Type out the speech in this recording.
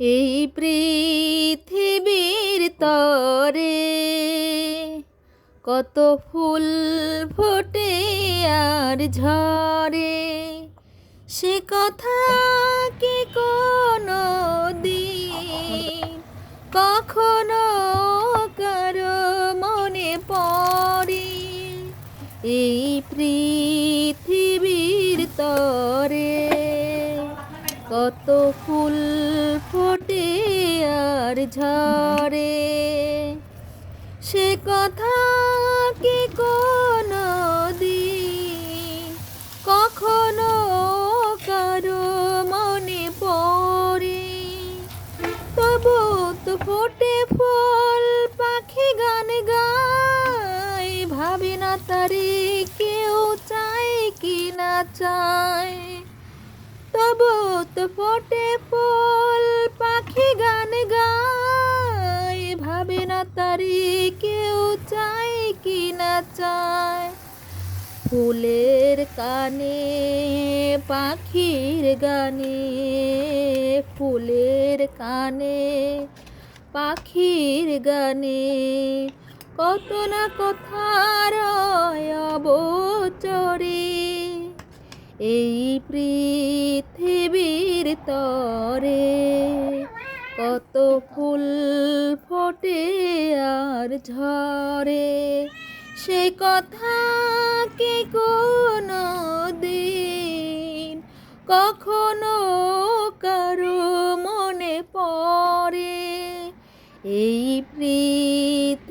এই পৃথিবীর তরে কত ফুল ফোটে আর ঝরে। সে কথা কি কোনো কখনো কারও মনে পড়ে? এই পৃথিবীর কত ফুল ফোটে আর ঝরে। সে কথা কি কোনো দিন কখনো কারও মনে পড়ে? তবু তো ফোটে ফুল, পাখি গান গায়। ভাবে না তারে কেউ চায় কি না চায়। ফোটে ফুল পাখি গান গায়। ভাবে না তারি কেউ চায় কি না চায়। ফুলের কানে পাখির গানে, ফুলের কানে পাখির গানে। কত না কথার অবচরে এই পৃথিবীর তরে কত ফুল ফোটে আর ঝরে। সে কথা কি কোনো দিন কখনো কারও মনে পড়ে? এই পৃথিবীর তরে